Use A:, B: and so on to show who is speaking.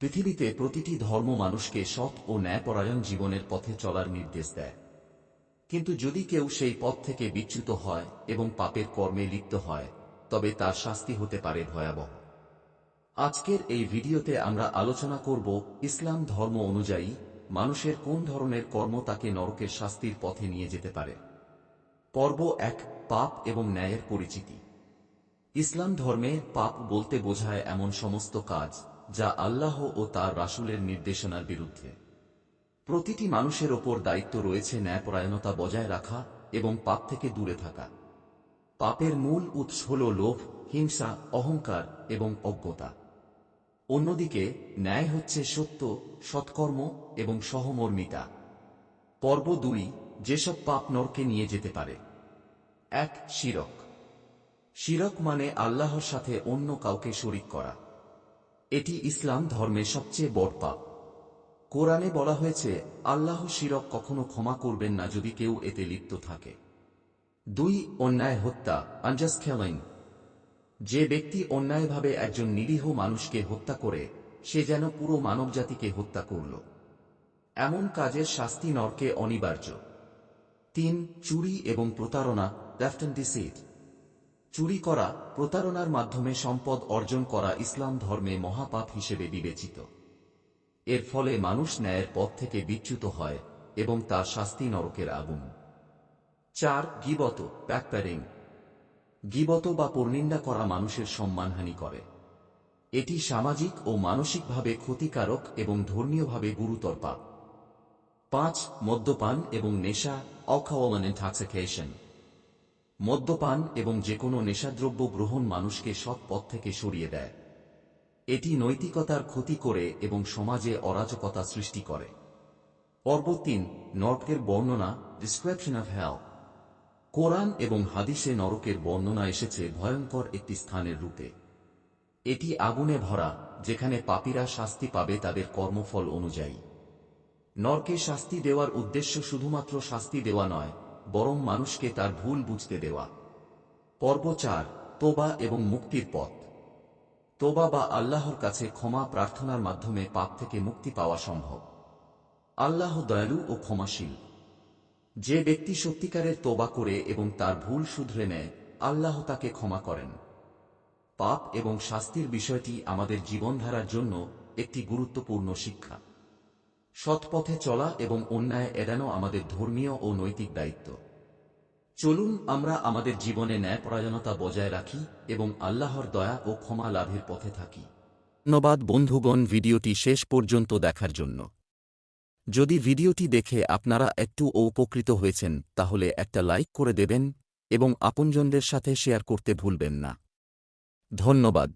A: পৃথিবীতে প্রতিটি ধর্ম মানুষকে সৎ ও ন্যায়পরায়ণ জীবনের পথে চলার নির্দেশ দেয়। কিন্তু যদি কেউ সেই পথ থেকে বিচ্যুত হয় এবং পাপের কর্মে লিপ্ত হয়, তবে তার শাস্তি হতে পারে ভয়াবহ। আজকের এই ভিডিওতে আমরা আলোচনা করব ইসলাম ধর্ম অনুযায়ী মানুষের কোন ধরনের কর্ম তাকে নরকের শাস্তির পথে নিয়ে যেতে পারে। পর্ব এক, পাপ এবং ন্যায়ের পরিচিতি। ইসলাম ধর্মে পাপ বলতে বোঝায় এমন সমস্ত কাজ যা আল্লাহ ও তার রাসূলের নির্দেশনার বিরুদ্ধে। প্রতিটি মানুষের ওপর দায়িত্ব রয়েছে ন্যায়পরায়ণতা বজায় রাখা এবং পাপ থেকে দূরে থাকা। পাপের মূল উৎস হল লোভ, হিংসা, অহংকার এবং অজ্ঞতা। অন্যদিকে, ন্যায় হচ্ছে সত্য, সৎকর্ম এবং সহমর্মিতা। পর্ব দুই, যেসব পাপ নরকে নিয়ে যেতে পারে। এক, শিরক। শিরক মানে আল্লাহর সাথে অন্য কাউকে শরিক করা। এটি ইসলাম ধর্মের সবচেয়ে বড় পাপ কোরআনে বলা হয়েছে, আল্লাহ শিরক কখনো ক্ষমা করবেন না যদি কেউ এতে লিপ্ত থাকে। দুই, অন্যায় হত্যা আনজাস্ট খেলাইন যে ব্যক্তি অন্যায়ভাবে একজন নিরীহ মানুষকে হত্যা করে, সে যেন পুরো মানবজাতিকে হত্যা করল। এমন কাজের শাস্তি নরকে অনিবার্য। তিন, চুরি এবং প্রতারণা লেফটেন ডিসিট চুরি করা, প্রতারণার মাধ্যমে সম্পদ অর্জন করা ইসলাম ধর্মে মহাপাপ হিসেবে বিবেচিত। এর ফলে মানুষ ন্যায়ের পথ থেকে বিচ্যুত হয় এবং তার শাস্তি নরকের আগুন। চার, গিবত ব্যাকপ্যারিং গিবত বা পরনিন্দা করা মানুষের সম্মানহানি করে। এটি সামাজিক ও মানসিকভাবে ক্ষতিকারক এবং ধর্মীয়ভাবে গুরুতর পাপ। পাঁচ, মদ্যপান এবং নেশা অখাওয়ান ইনটক্সিকেশন মদ্যপান এবং যে কোনো নেশাদ্রব্য গ্রহণ মানুষকে সৎ পথ থেকে সরিয়ে দেয়। এটি নৈতিকতার ক্ষতি করে এবং সমাজে অরাজকতা সৃষ্টি করে। পর্ব তিন, নরকের বর্ণনা ডিসক্রিপশন অফ হেল কোরআন এবং হাদিসে নরকের বর্ণনা এসেছে ভয়ঙ্কর একটি স্থানের রূপে। এটি আগুনে ভরা, যেখানে পাপীরা শাস্তি পাবে তাদের কর্মফল অনুযায়ী। নরকে শাস্তি দেওয়ার উদ্দেশ্য শুধুমাত্র শাস্তি দেওয়া নয় বরং মানুষকে তার ভুল বুঝতে দেওয়া। পর্ব চার, তোবা এবং মুক্তির পথ। তোবা বা আল্লাহর কাছে ক্ষমা প্রার্থনার মাধ্যমে পাপ থেকে মুক্তি পাওয়া সম্ভব। আল্লাহ দয়ালু ও ক্ষমাশীল। যে ব্যক্তি সত্যিকারের তোবা করে এবং তার ভুল শুধরে নেয়, আল্লাহ তাকে ক্ষমা করেন। পাপ এবং শাস্তির বিষয়টি আমাদের জীবনধারার জন্য একটি গুরুত্বপূর্ণ শিক্ষা। সৎপথে চলা এবং অন্যায় এড়ানো আমাদের ধর্মীয় ও নৈতিক দায়িত্ব। চলুন আমরা আমাদের জীবনে ন্যায়পরায়ণতা বজায় রাখি এবং আল্লাহর দয়া ও ক্ষমা লাভের পথে থাকি। ধন্যবাদ বন্ধুগণ ভিডিওটি শেষ পর্যন্ত দেখার জন্য। যদি ভিডিওটি দেখে আপনারা একটু উপকৃত হয়েছেন, তাহলে একটা লাইক করে দেবেন এবং আপনজনদের সাথে শেয়ার করতে ভুলবেন না। ধন্যবাদ।